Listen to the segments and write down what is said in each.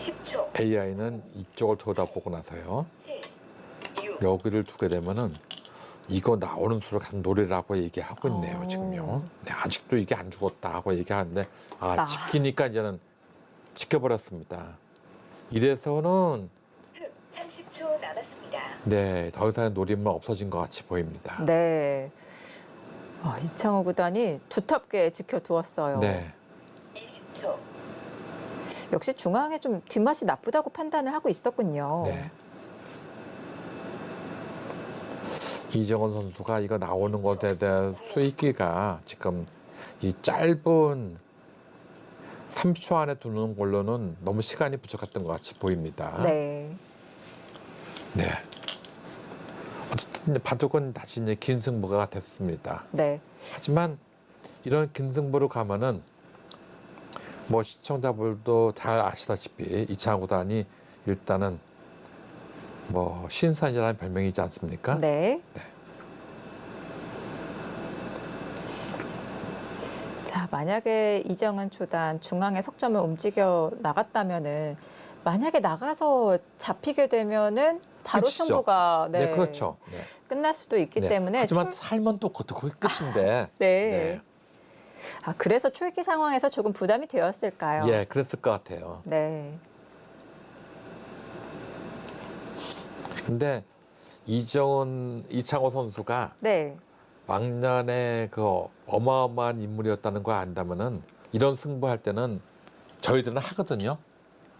10초. AI는 이쪽을 쳐다보고 나서요. 7, 6, 여기를 두게 되면은 이거 나오는 수를 계속 노리라고 얘기하고 있네요 오. 지금요. 네, 아직도 이게 안 죽었다 하고 얘기하는데 아 아. 지키니까 이제는 지켜버렸습니다. 이래서는 30초 남았습니다. 네더 이상 노림은 없어진 것 같이 보입니다. 네. 아, 이창호 구단이 두텁게 지켜두었어요. 네. 20초. 역시 중앙에 좀 뒷맛이 나쁘다고 판단을 하고 있었군요. 네. 이정원 선수가 이거 나오는 것에 대한 수익기가 지금 이 짧은 3초 안에 두는 걸로는 너무 시간이 부족했던 것 같이 보입니다. 네. 네. 어쨌든 바둑은 다시 이제 긴 승부가 됐습니다. 네. 하지만 이런 긴 승부로 가면은 뭐 시청자분들도 잘 아시다시피 이창호 구단이 일단은 뭐 신산이라는 별명이지 않습니까? 네. 네. 자, 만약에 이정은 초단 중앙에 석점을 움직여 나갔다면은 만약에 나가서 잡히게 되면은 바로 끝이죠. 승부가 네, 네, 그렇죠. 네. 끝날 수도 있기 네. 때문에 하지만 초- 살면 또 그것도 거의 끝인데. 네. 네. 아, 그래서 초읽기 상황에서 조금 부담이 되었을까요? 예, 그랬을 것 같아요. 네. 근데 이정은 이창호 선수가 네. 왕년에 그 어마어마한 인물이었다는 걸 안다면은 이런 승부할 때는 저희들은 하거든요.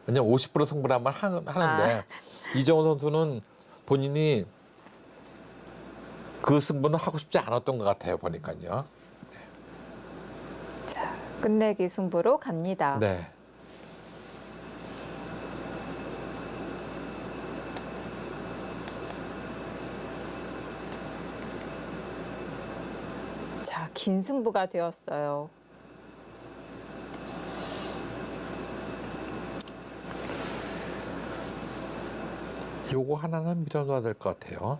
왜냐면 50% 승부라면 하, 하는데 아. 이정훈 선수는 본인이 그 승부는 하고 싶지 않았던 것 같아요. 보니까요. 자, 끝내기 승부로 갑니다. 네. 자, 긴 승부가 되었어요. 요거 하나는 밀어놔야 될 것 같아요.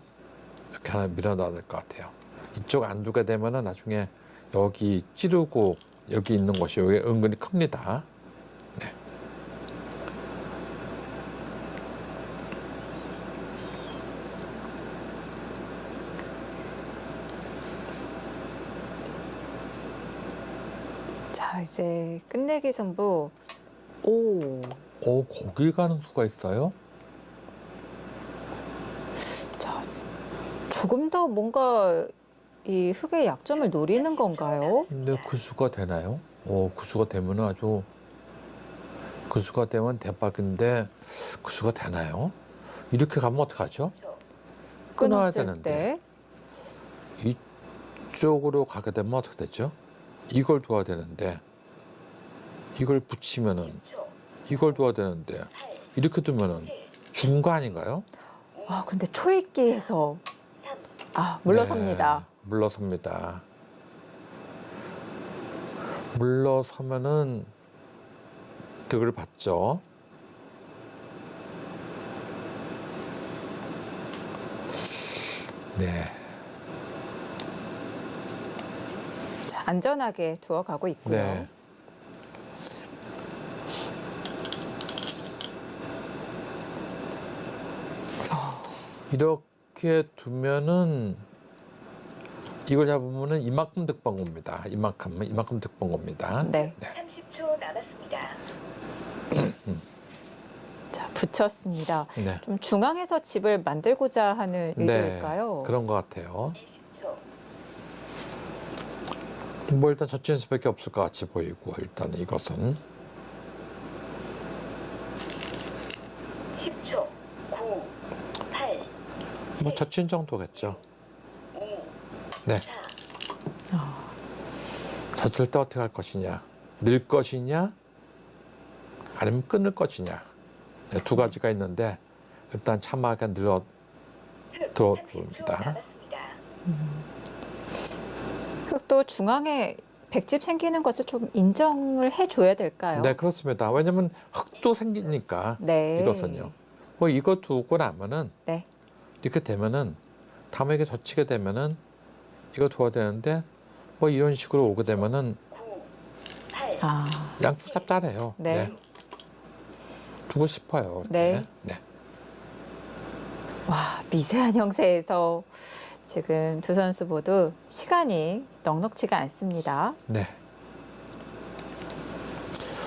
이렇게 하나 밀어놔야 될 것 같아요. 이쪽 안 두게 되면은 나중에 여기 찌르고 여기 있는 것이 여기 은근히 큽니다. 네. 자, 이제 끝내기 승부. 오. 오, 거길 가는 수가 있어요? 자, 조금 더 뭔가 이 흙의 약점을 노리는 건가요? 근데 그 수가 되나요? 오, 그 수가 되면 아주 그 수가 되면 대박인데 그 수가 되나요? 이렇게 가면 어떡하죠? 끊어야 끊었을 되는데 때. 이쪽으로 가게 되면 어떻게 되죠? 이걸 도와야 되는데 이걸 붙이면은 10초. 이걸 도와야 되는데 이렇게 두면은 죽은 거 아닌가요? 아, 근데 초읽기에서 아, 물러섭니다. 네, 물러섭니다. 물러서면은 득을 받죠. 네. 자, 안전하게 두어 가고 있고요. 네. 이렇게 두면은 이걸 잡으면은 이만큼 득본 겁니다. 이만큼 이만큼 득본 겁니다. 네. 30초 남았습니다. 자, 붙였습니다. 네. 좀 중앙에서 집을 만들고자 하는 의도일까요? 그런 것 같아요. 20초. 뭐 일단 저치는 수밖에 없을 것 같이 보이고 일단 이것은 10초. 9, 8, 뭐 저친 정도겠죠. 5, 네. 4, 아, 때 어떻게 할 것이냐, 늘 것이냐, 아니면 끊을 것이냐 네, 두 가지가 있는데 일단 참하게 늘어. 30초 남았습니다. 흙도 중앙에 백집 생기는 것을 좀 인정을 해줘야 될까요? 네 그렇습니다. 왜냐면 흙도 생기니까 네. 이것은요. 뭐 이거 두고 나면은 네. 이렇게 되면은 다음에 젖히게 되면은 이거 두어야 되는데 뭐 이런 식으로 오게 되면은 9, 8, 아, 양쪽 짭짤해요. 네. 두고 싶어요. 이렇게. 네. 네. 와, 미세한 형세에서 지금 두 선수 모두 시간이 넉넉치가 않습니다. 네.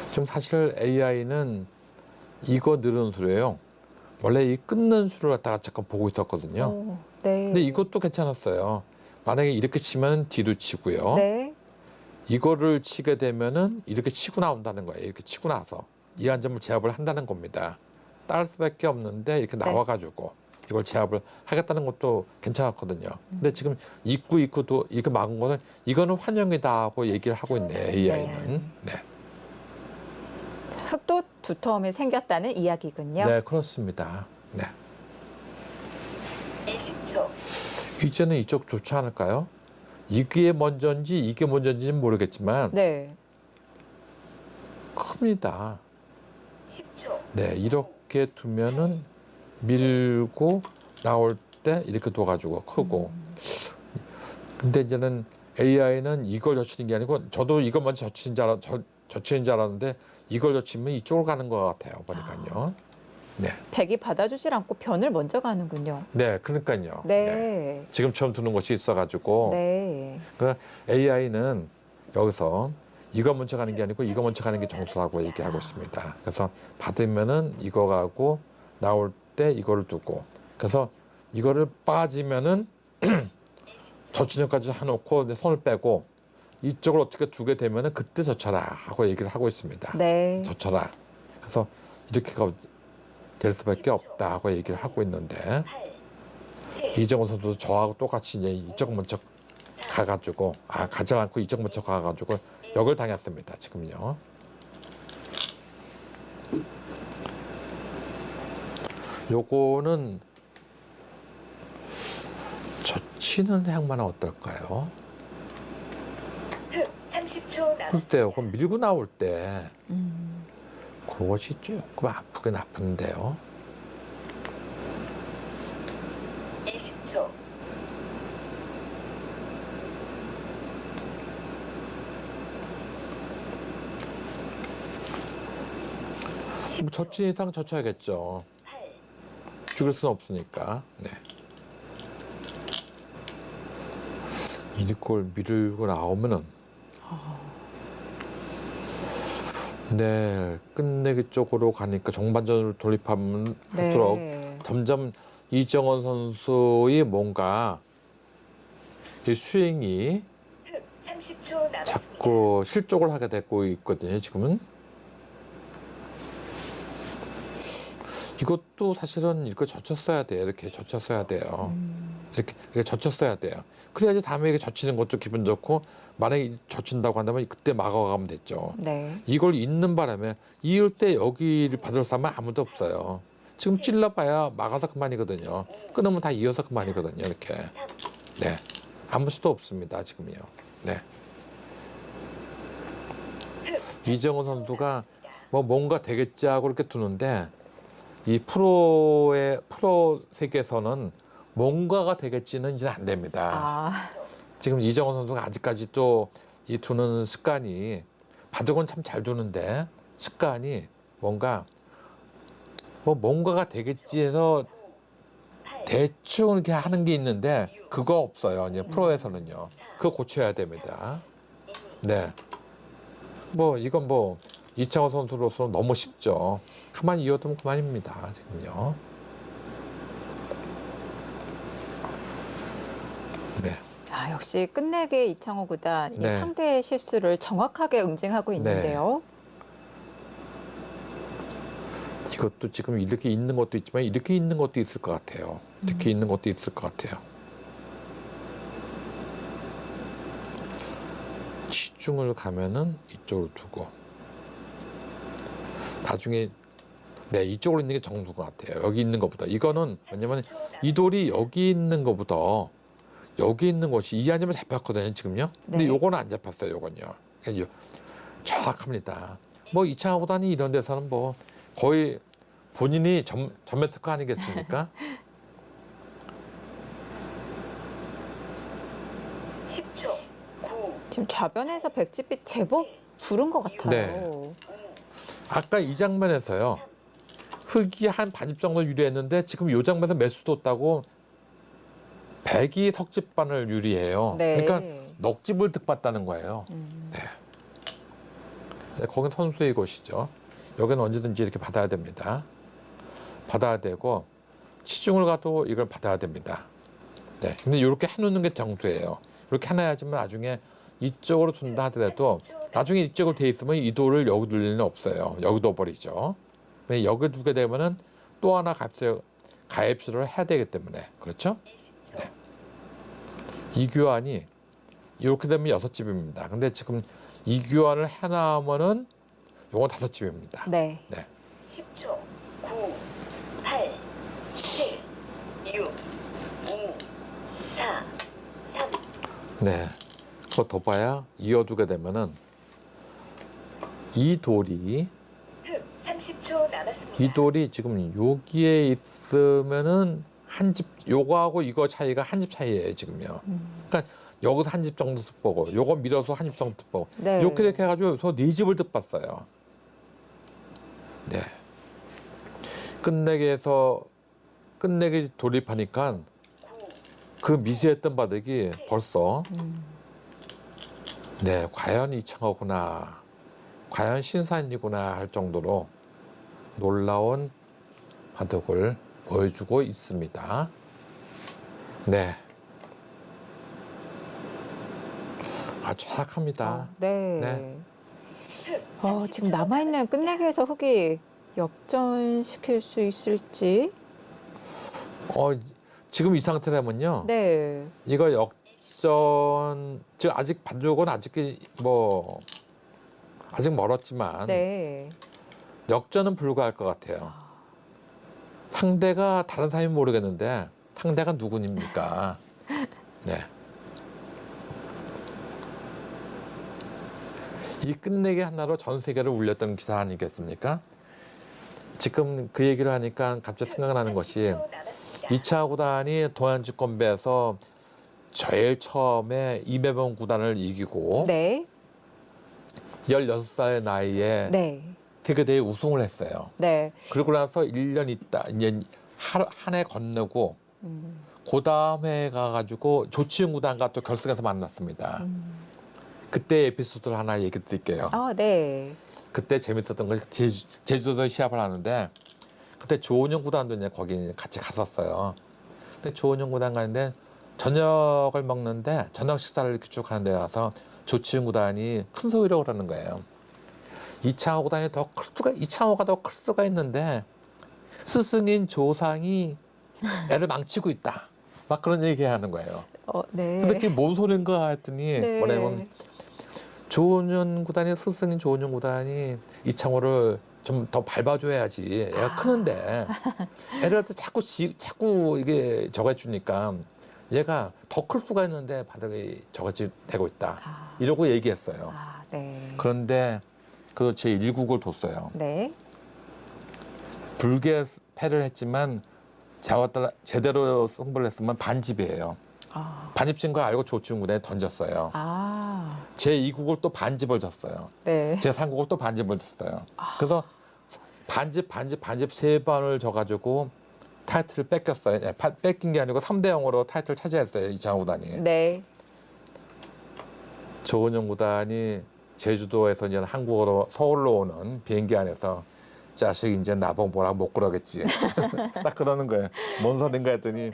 지금 사실 AI는 이거 늘은 수래요. 원래 이 끊는 수를 갖다가 잠깐 보고 있었거든요. 오, 네. 근데 이것도 괜찮았어요. 만약에 이렇게 치면 뒤로 치고요. 네. 이거를 치게 되면은 이렇게 치고 나온다는 거예요. 이렇게 치고 나서 이 한 점을 제압을 한다는 겁니다. 따를 수밖에 없는데 이렇게 네. 나와가지고 이걸 제압을 하겠다는 것도 괜찮았거든요. 근데 지금 입구 입구도 이거 막은 거는 이거는 환영이다 하고 얘기를 하고 있네요. AI는. 네. 자, 흑도 두터움이 생겼다는 이야기군요. 네, 그렇습니다. 네. 20초. 이제는 이쪽 좋지 않을까요? 이게 먼저인지 이게 먼저인지는 모르겠지만 네. 큽니다. 10초. 네, 이렇게 두면은 밀고 나올 때 이렇게 둬가지고 크고. 근데 이제는 AI는 이걸 젖히는 게 아니고 저도 이걸 먼저 젖히는 줄, 저, 젖히는 줄 알았는데 이걸 젖히면 이쪽으로 가는 것 같아요. 보니까요. 네, 백이 받아주질 않고 변을 먼저 가는군요. 네, 그러니까요. 네. 지금처럼 두는 것이 있어가지고 네. 그 AI는 여기서 이거 먼저 가는 게 아니고 이거 먼저 가는 게 정수라고 얘기하고 있습니다. 그래서 받으면은 이거 가고 나올 때 이거를 두고 그래서 이거를 빠지면은 저치는까지 해놓고 내 손을 빼고 이쪽을 어떻게 두게 되면은 그때 젖혀라 하고 얘기를 하고 있습니다. 네. 젖혀라. 그래서 이렇게가 될 수밖에 없다 하고 얘기를 하고 있는데 8. 7. 이정훈 선수도 저하고 똑같이 이제 이쪽 먼저 가가지고 아 가지 않고 이쪽 먼저 가가지고 역을 당했습니다 지금요. 요거는 젖히는 향만 어떨까요? 흑. 30초 남았습니다. 글쎄요, 그럼 밀고 나올 때 음, 그것이 조금 아프긴 아픈데요. 20초. 뭐 젖힌 이상 젖혀야겠죠. 8. 죽일 수는 없으니까. 네. 이걸 밀고 나오면은 네 끝내기 쪽으로 가니까 정반전으로 돌입하면 할수록 네. 점점 이정원 선수의 뭔가 이 스윙이 흑. 30초 남았습니다. 자꾸 실족을 하게 되고 있거든요. 지금은 이것도 사실은 이렇게 젖혔어야 돼요. 이렇게 젖혔어야 돼요. 음, 이렇게, 이렇게 젖혔어야 돼요. 그래야지 다음에 이게 젖히는 것도 기분 좋고 만약에 젖힌다고 한다면 그때 막아가면 됐죠. 네. 이걸 잇는 바람에 이을 때 여기를 받을 사람은 아무도 없어요. 지금 찔러봐야 막아서 그만이거든요. 끊으면 다 이어서 그만이거든요. 이렇게. 네. 아무 수도 없습니다. 지금요. 네. 이정훈 선수가 뭐 뭔가 되겠지 하고 이렇게 두는데 이 프로의 프로 세계에서는 뭔가가 되겠지는 이제 안 됩니다. 아, 지금 이정원 선수가 아직까지 또 이 두는 습관이 바둑은 참 잘 두는데 습관이 뭔가 뭐 뭔가가 되겠지 해서 대충 이렇게 하는 게 있는데 그거 없어요. 이제 프로에서는요. 그거 고쳐야 됩니다. 네. 뭐 이건 뭐 이창호 선수로서는 너무 쉽죠. 가만히 이어두면 그만입니다. 지금요. 네. 아, 역시 끝내기 이창호 구단 이 네. 상대의 실수를 정확하게 응징하고 있는데요. 이것도 지금 이렇게 있는 것도 있지만 이렇게 있는 것도 있을 것 같아요. 이렇게 있는 것도 있을 것 같아요. 치중을 가면은 이쪽으로 두고 나중에 네 이쪽으로 있는 게 정도 것 같아요. 여기 있는 것보다 이거는 왜냐면 이 돌이 여기 있는 것보다 여기 있는 것이 이 안이면 잡혔거든요 지금요. 근데 네. 요거는 안 잡혔어요. 요건요. 그러니까 요- 정확합니다. 뭐 이창호 구단이 이런 데서는 뭐 거의 본인이 전, 전매 특허 아니겠습니까? 10초. 9. 지금 좌변에서 백집이 제법 부른 것 같아요. 네. 아까 이 장면에서요. 흑이 한 반입 정도 유리했는데 지금 요 장면에서 매수도 없다고 백이 석집반을 유리해요. 네. 그러니까 넉집을 득봤다는 거예요. 음. 네, 거긴 선수의 곳이죠. 여기는 언제든지 이렇게 받아야 됩니다. 받아야 되고 치중을 가도 이걸 받아야 됩니다. 네, 근데 이렇게 해놓는 게 정수예요. 이렇게 해놔야지만 나중에 이쪽으로 둔다 하더라도 나중에 이쪽으로 돼 있으면 이 돌을 여기 둘 일은 없어요. 여기 둬버리죠. 근데 여기 두게 되면은 또 하나 값을 가입수를 해야 되기 때문에 그렇죠? 네. 이 교환이 이렇게 되면 여섯 집입니다. 근데 지금 이 교환을 해나면은 요건 다섯 집입니다. 네. 10초. 9, 8, 7, 6, 5, 4, 3, 네. 그거 더 봐야 이어두게 되면은 이 돌이 흑 30초 남았습니다. 이 돌이 지금 여기에 있으면은 한 집 요거하고 이거 차이가 한 집 차이예요 지금요. 음. 그러니까 여기서 한 집 정도 득보고 요거 밀어서 한 집 정도 득보고 네. 이렇게 이렇게 해가지고 저네 집을 득봤어요. 네. 끝내기에서 끝내기 돌입하니까 9, 그 미세했던 바닥이 벌써 음. 네 과연 이창호구나 과연 신사인이구나 할 정도로 놀라운 바둑을 보여주고 있습니다. 네. 아 정확합니다. 아, 네. 네. 흑 어, 지금 남아있는 끝내기에서 흑이 역전시킬 수 있을지. 어 지금 이 상태라면요. 네. 이거 역전 지금 아직 반죽은 아직 뭐 아직 멀었지만 네. 역전은 불가할 것 같아요. 아, 상대가 다른 사람이 모르겠는데 상대가 누구입니까? 네. 이 끝내기 하나로 전 세계를 울렸던 기사 아니겠습니까? 지금 그 얘기를 하니까 갑자기 생각나는 것이 30초 남았습니다. 2차 구단이 동안주권배에서 제일 처음에 이매번 구단을 이기고 네. 16살 나이에 네. 세계대회 우승을 했어요. 네. 그러고 나서 1년 있다 이제 한 해 건너고 음. 그 다음에 가가지고 조치훈 구단과 또 결승에서 만났습니다. 음. 그때 에피소드를 하나 얘기 드릴게요. 아, 네. 그때 재밌었던 건 제주, 제주도에서 시합을 하는데 그때 조은영 구단도 이제 거기 같이 갔었어요. 근데 조은영 구단 가는데 저녁을 먹는데 저녁 식사를 이렇게 쭉 하는 데 와서 조치훈 구단이 큰 소리로 그러는 거예요. 이창호 구단이 더클 수가 이창호가 더 클 수가 있는데 스승인 조상이 애를 망치고 있다. 막 그런 얘기 하는 거예요. 어, 네. 근데 그게 뭔 소린가 했더니 네. 뭐냐면 조은현 구단이 스승인 조은현 구단이 이창호를 좀 더 밟아줘야지. 애가 아. 크는데 애들한테 자꾸 지, 자꾸 이게 저거 해주니까 얘가 더 클 수가 있는데 바닥에 저같이 되고 있다. 아, 이러고 얘기했어요. 아, 네. 그런데 그제 일국을 뒀어요. 네. 불계 패를 했지만 제가 제대로 승부를 했으면 반집이에요. 아. 반집진 걸 알고 구단이 던졌어요. 아. 제 2국을 또 반집을 줬어요. 네. 제 3국을 또 반집을 줬어요. 아. 그래서 반집, 반집, 반집 세 번을 져가지고 타이틀을 뺏겼어요. 예, 파- 뺏긴 게 아니고 3대 0으로 타이틀을 차지했어요. 이창호 구단이. 네. 조은영 구단이 제주도에서 이제 한국으로 서울로 오는 비행기 안에서 자식 이제 나보고 뭐라 못 그러겠지. 딱 그러는 거예요. 뭔 소린가 했더니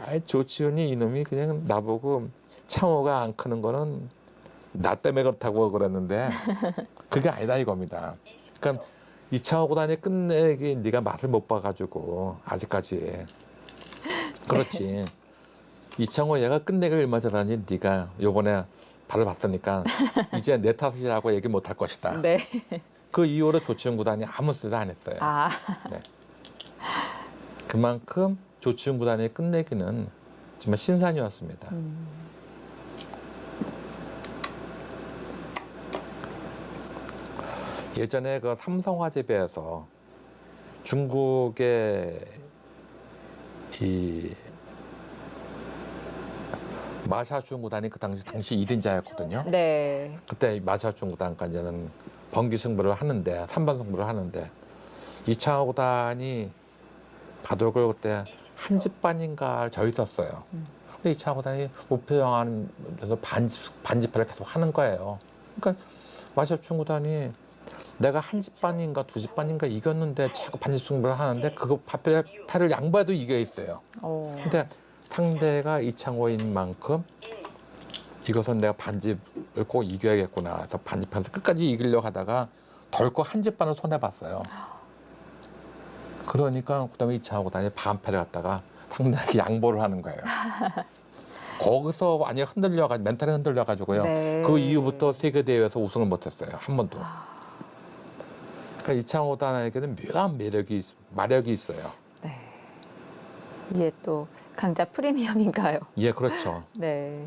아이 조치훈이 이놈이 그냥 나보고 창호가 안 크는 거는 나 때문에 그렇다고 그랬는데 그게 아니다 이겁니다. 그러니까 이창호 구단이 끝내기 네가 맛을 못 봐가지고 아직까지 그렇지. 이창호 얘가 끝내기를 얼마 잘하니 네가 요번에 발을 봤으니까 이제 내 탓이라고 얘기 못 할 것이다. 네. 그 이후로 조치훈 구단이 아무 소리도 안 했어요. 아. 그만큼 조치훈 구단의 끝내기는 정말 신산이었습니다. 음. 예전에 그 삼성화재배에서 중국의 이 마샤준 구단이 그 당시 당시 1인자였거든요. 네. 그때 이 마샤준 구단까지는 번기 승부를 하는데 3번 승부를 하는데 이창호 구단이 바둑을 그때 한 집 반인가 져 있었어요. 음. 근데 이창호 구단이 우표정하면서 반집 반집회를 계속 하는 거예요. 그러니까 마셔춘 구단이 내가 한 집 반인가 두 집 반인가 이겼는데 자꾸 반집 승부를 하는데 그거 패를 양보해도 이겨 있어요. 어. 근데 상대가 이창호인 만큼 이것은 내가 반집을 꼭 이겨야겠구나. 그래서 반집하면서 끝까지 이기려고 하다가 덜컥 한 집 반을 손해봤어요. 그러니까 그다음에 이창호 구단이 반패를 갖다가 상대에게 양보를 하는 거예요. 거기서 완전히 흔들려가지고 멘탈이 흔들려가지고요. 네. 그 이후부터 세계 대회에서 우승을 못했어요. 한 번도. 아, 그러니까 이창호 구단에게는 묘한 매력이 있- 마력이 있어요. 네. 이게 또 강자 프리미엄인가요? 예, 그렇죠. 네.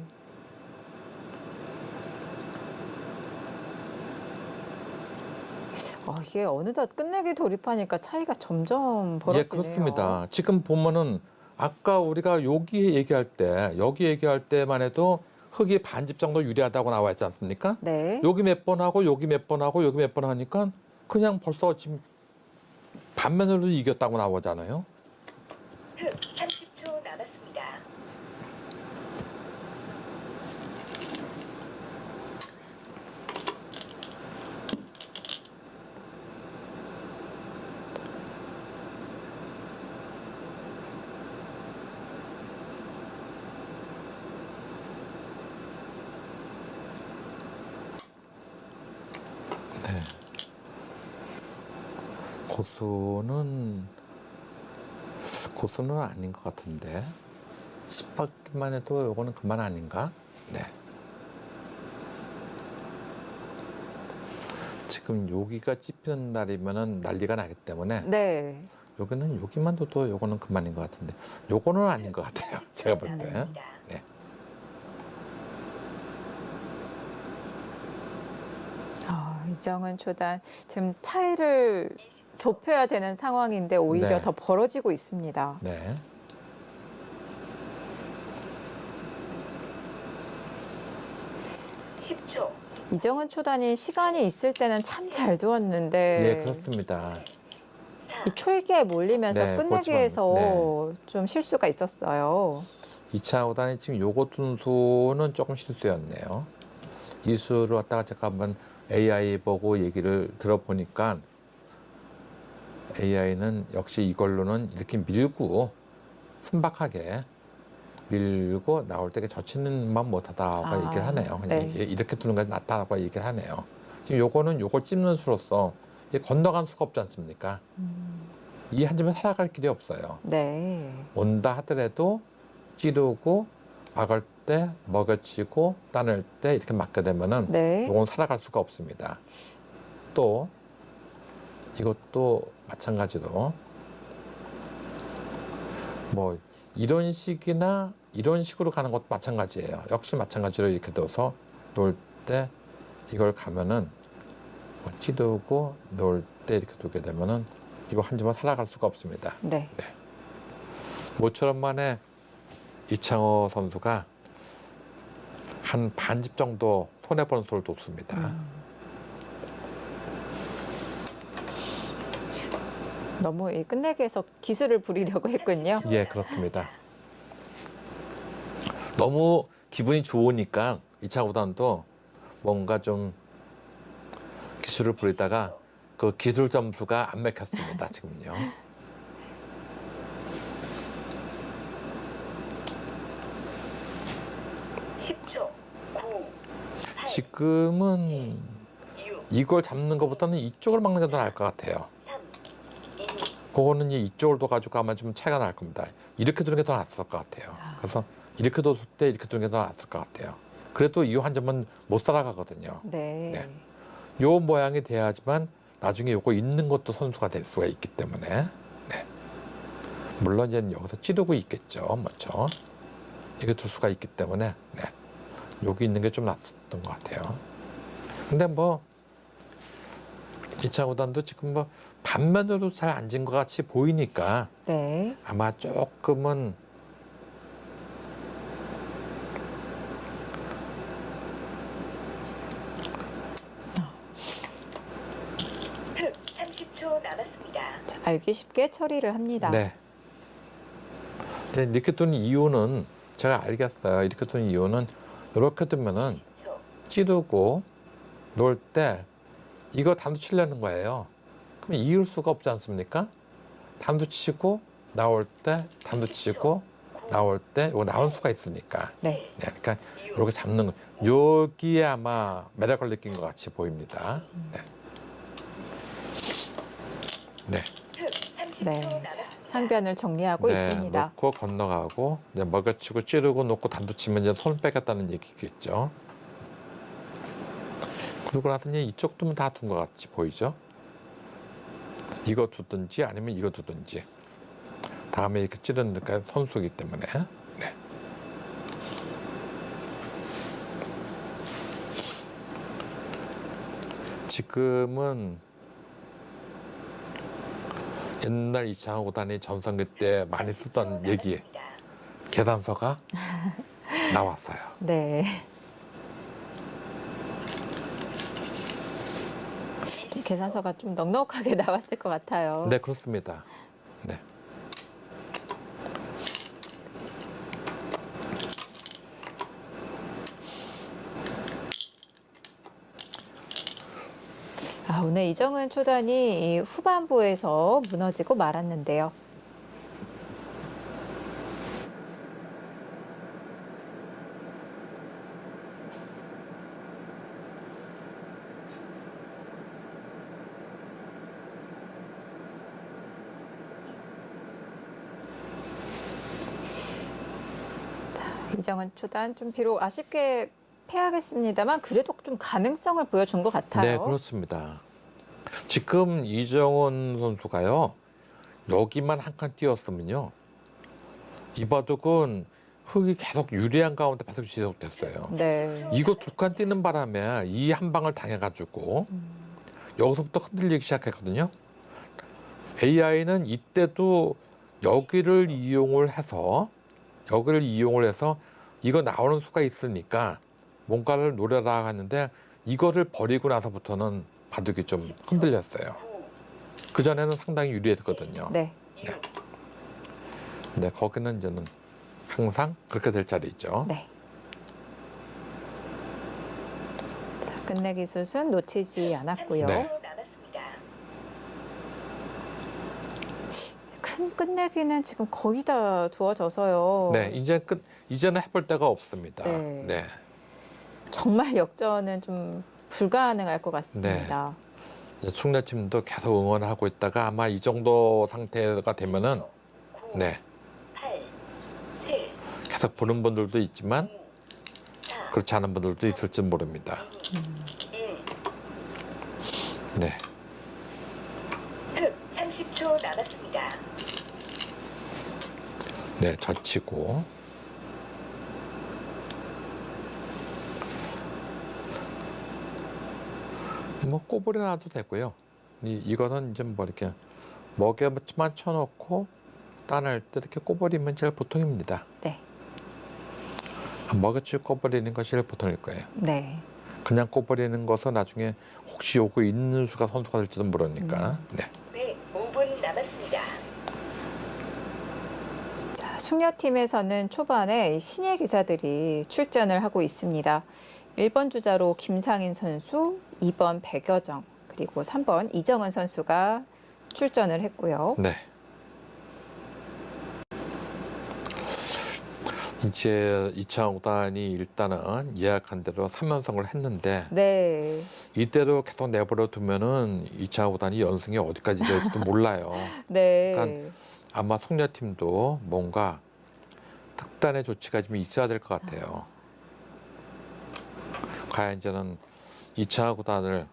어, 이게 어느덧 끝내기 돌입하니까 차이가 점점 예, 벌어지네요. 그렇습니다. 지금 보면은 아까 우리가 여기 얘기할 때, 여기 얘기할 때만 해도 흙이 반집 정도 유리하다고 나와 있지 않습니까? 네. 여기 몇 번 하고 여기 몇 번 하고 여기 몇 번 하니까 그냥 벌써 지금 반면으로 이겼다고 나오잖아요. 흑 30초 남았습니다. 네. 고수는 고 수는 아닌 것 같은데 10바퀴만 해도 요거는 그만 아닌가? 네. 지금 여기가 찝히는 날이면은 난리가 나기 때문에 네. 여기는 여기만 둬도 요거는 그만인 것 같은데 요거는 아닌 것 같아요. 제가 볼 때. 남았습니다. 아, 이정은 초단 지금 차이를 좁혀야 되는 상황인데 오히려 네. 더 벌어지고 있습니다. 네. 십 10초. 이정은 초단이 시간이 있을 때는 참 잘 두었는데 예, 그렇습니다. 이 초일기에 몰리면서 네, 끝내기에서 그렇지만, 좀 실수가 있었어요. 2차 오단이 지금 요거 tun수는 조금 실수였네요. 이 수를 갖다가 한번 AI 보고 얘기를 들어보니까 AI는 역시 이걸로는 이렇게 밀고 순박하게 밀고 나올 때 젖히는 만 못하다고 아, 얘기를 하네요. 네. 이렇게 두는 게 낫다고 얘기를 하네요. 지금 요거는 요걸 찝는 수로서 건너간 수가 없지 않습니까? 이한 점에 살아갈 길이 없어요. 네. 온다 하더라도 찌르고 막을 때 먹여치고 따낼 때 이렇게 막게 되면은 네. 이건 살아갈 수가 없습니다. 또 이것도 마찬가지로 뭐 이런 식이나 이런 식으로 가는 것도 마찬가지예요. 역시 마찬가지로 이렇게 둬서 놓을 때 이걸 가면은 뭐 찌르고 놓을 때 이렇게 두게 되면은 이거 한 점은 살아갈 수가 없습니다. 네. 모처럼 만에 이창호 선수가 한 반집 정도 손해보는 수를 뒀습니다. 음. 너무 이 끝내기에서 기술을 부리려고 했군요. 예, 그렇습니다. 너무 기분이 좋으니까 이창호 구단도 뭔가 좀 기술을 부리다가 그 기술 점수가 안 맥혔습니다. 지금요. 십 10초. 9. 8. 지금은 6. 이걸 잡는 것보다는 이쪽을 막는 게 더 나을 것 같아요. 3. 2. 그거는 이쪽을 둬가지고 아마 좀 차이가 날 겁니다. 이렇게 두는 게 더 낫을 것 같아요. 아. 그래서 이렇게 뒀을 때 이렇게 두는 게 더 낫을 것 같아요. 그래도 이한 점은 못 살아가거든요. 네. 네. 요 모양이 돼야지만 나중에 요거 있는 것도 선수가 될 수가 있기 때문에 네. 물론 이제 여기서 찌르고 있겠죠. 먼저 이게 둘 수가 있기 때문에 네. 여기 있는 게 좀 낫었던 것 같아요. 근데 뭐 이창호 단도 지금 뭐 반면으로 잘 앉은 것 같이 보이니까 네. 아마 조금은 흑 30초 남았습니다. 자, 알기 쉽게 처리를 합니다. 네. 근데 이렇게 두는 이유는 제가 알겠어요. 이렇게 두는 이유는 이렇게 두면은 10초. 찌르고 놓을 때 이거 단두 치려는 거예요. 그럼 이을 수가 없지 않습니까? 단두 치고 나올 때 단두 치고 나올 때 이거 나올 수가 있으니까. 네. 네, 그러니까 이렇게 잡는 거. 여기에 아마 매력을 느낀 것 같이 보입니다. 네. 네. 흑 30초 네. 자. 상변을 정리하고 네, 있습니다. 놓고 건너가고 이제 먹여치고 찌르고 놓고 단두 치면 이제 손 빼겠다는 얘기겠죠. 그러고 나서 이제 이쪽 두면 다 둔 것 같이 보이죠. 이거 두든지 아니면 이거 두든지. 다음에 이렇게 찌르니까 선수기 때문에. 네. 지금은 옛날 이창호 구단이 전성기 때 많이 쓰던 얘기. 계산서가 나왔어요. 네. 계산서가 좀 넉넉하게 나왔을 것 같아요. 네 그렇습니다. 네. 아, 오늘 이정은 초단이 이 후반부에서 무너지고 말았는데요. 이정은 초단 좀 비록 아쉽게 패하겠습니다만 그래도 좀 가능성을 보여준 것 같아요. 네 그렇습니다. 지금 이정원 선수가요 여기만 한 칸 뛰었으면요 이 바둑은 흙이 계속 유리한 가운데 계속 지속됐어요. 네. 이거 두 칸 뛰는 바람에 이 한 방을 당해가지고 여기서부터 흔들리기 시작했거든요. AI는 이때도 여기를 이용을 해서 여기를 이용을 해서 이거 나오는 수가 있으니까 뭔가를 노려라 하는데 이거를 버리고 나서부터는 바둑이 좀 흔들렸어요. 9, 그 전에는 상당히 유리했거든요. 네. 6, 근데 거기는 이제는 항상 그렇게 될 자리죠. 네. 자, 끝내기 슛은 놓치지 않았고요. 네. 30초 남았습니다. 큰 끝내기는 지금 거의 다 두어져서요. 네, 이제 끝 이제는 해볼 데가 없습니다. 네. 네. 정말 역전은 좀 불가능할 것 같습니다. 이제 충내팀도 계속 응원하고 있다가 아마 이 정도 상태가 되면은 9, 네 8, 7, 계속 보는 분들도 있지만 5, 4, 그렇지 않은 분들도 있을지 모릅니다. 1. 네, 흑 30초 남았습니다. 네 젖히고 뭐 꼬부려 놔도 되고요. 이 이거는 이제 뭐 이렇게 먹여만 쳐놓고 따낼 때 이렇게 꼬부리면 제일 보통입니다. 네. 먹여치 꼬부리는 것이 제일 보통일 거예요. 네. 그냥 꼬부리는 것은 나중에 혹시 요거 있는 수가 선수가 될지도 모르니까. 네. 네, 5분 남았습니다. 자, 숙녀팀에서는 초반에 신예 기사들이 출전을 하고 있습니다. 1번 주자로 김상인 선수, 2번 백여정, 그리고 3번 이정은 선수가 출전을 했고요. 네. 이제 이창호단이 일단은 예약한 대로 3연승을 했는데 네. 이대로 계속 내버려 두면은 이창호단이 연승이 어디까지 될지도 몰라요. 네. 그러니까 아마 송녀팀도 뭔가 특단의 조치가 좀 있어야 될 것 같아요. 과연 이제는 이창호 구단을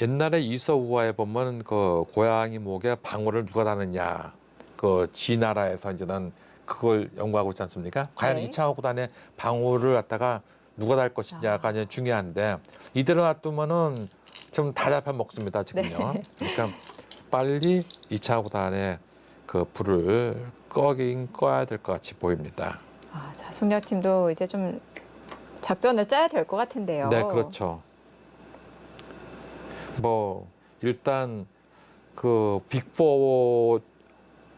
옛날에 이서우화에 보면 그 고양이 목에 방울을 누가 다느냐 그 지나라에서 이제는 그걸 연구하고 있지 않습니까? 과연 네. 이창호 구단의 방울을 갖다가 누가 달 것이냐가 이제 중요한데 이대로 놔두면은 좀다 잡혀 먹습니다 지금요. 네. 그러니까 빨리 이창호 구단의 그 불을 꺼긴 꺼야 될 것 같이 보입니다. 아, 자, 숙녀팀도 이제 좀 작전을 짜야 될 것 같은데요. 네, 그렇죠. 뭐 일단 그 빅포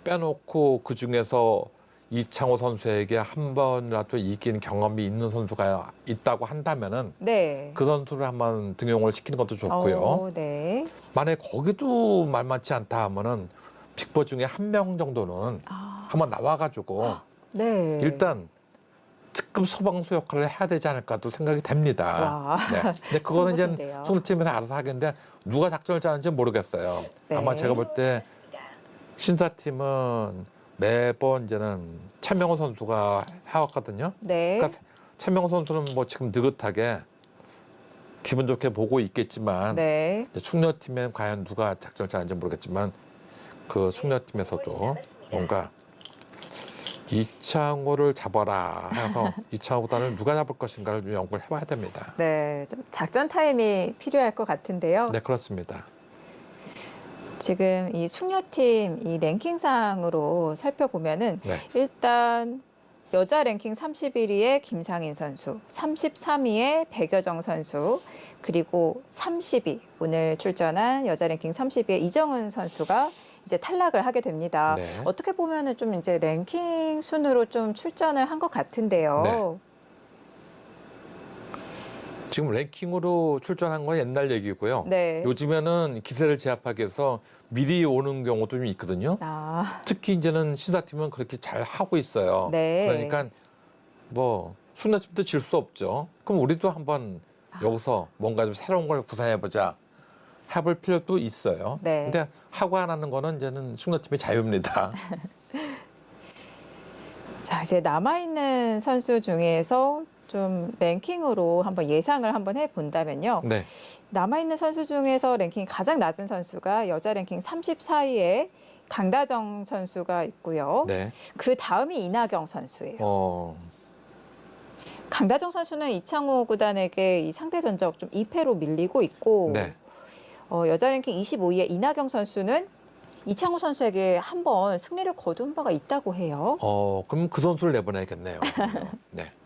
빼놓고 그 중에서 이창호 선수에게 한 번이라도 이긴 경험이 있는 선수가 있다고 한다면은 네. 그 선수를 한번 등용을 시키는 것도 좋고요. 어, 네. 만약에 거기도 말맞지 않다 하면은 빅포 중에 한 명 정도는 아, 한번 나와가지고 네. 일단 특급 소방수 역할을 해야 되지 않을까도 생각이 됩니다. 와. 네. 근데 그거는 이제 승부수인데요. 승리팀에서 알아서 하겠는데 누가 작전을 짜는지 모르겠어요. 네. 아마 제가 볼 때 신사팀은 매번 이제는 최명호 선수가 해왔거든요. 네. 그러니까 최명호 선수는 뭐 지금 느긋하게 기분 좋게 보고 있겠지만 네. 이제 숙녀팀엔 과연 누가 작전을 짜는지 모르겠지만 그 숙녀팀에서도 뭔가 이창호를 잡아라 해서 이창호 구단을 누가 잡을 것인가를 좀 연구를 해봐야 됩니다. 네. 좀 작전 타임이 필요할 것 같은데요. 네 그렇습니다. 지금 이 숙녀팀 이 랭킹상으로 살펴보면은 네. 일단 여자 랭킹 31위에 김상인 선수, 33위에 백여정 선수, 그리고 30위 오늘 출전한 여자 랭킹 30위에 이정은 선수가 이제 탈락을 하게 됩니다. 네. 어떻게 보면은 좀 이제 랭킹 순으로 좀 출전을 한 것 같은데요. 네. 지금 랭킹으로 출전한 건 옛날 얘기고요. 네. 요즘에는 기세를 제압하기 위해서 미리 오는 경우도 좀 있거든요. 아, 특히 이제는 시사팀은 그렇게 잘 하고 있어요. 네. 그러니까 뭐 순회팀도 질 수 없죠. 그럼 우리도 한번 아. 여기서 뭔가 좀 새로운 걸 구사해 보자. 해볼 필요도 있어요. 네. 근데 하고 안 하는 거는 이제는 숙녀팀의 자유입니다. 자 이제 남아 있는 선수 중에서 좀 랭킹으로 한번 예상을 한번 해 본다면요. 네. 남아 있는 선수 중에서 랭킹 가장 낮은 선수가 여자 랭킹 34위에 강다정 선수가 있고요. 네. 그 다음이 이나경 선수예요. 어, 강다정 선수는 이창호 구단에게 이 상대 전적 좀 2패로 밀리고 있고 네. 어, 여자 랭킹 25위의 이나경 선수는 이창호 선수에게 한 번 승리를 거둔 바가 있다고 해요. 어, 그럼 그 선수를 내보내야겠네요. 네.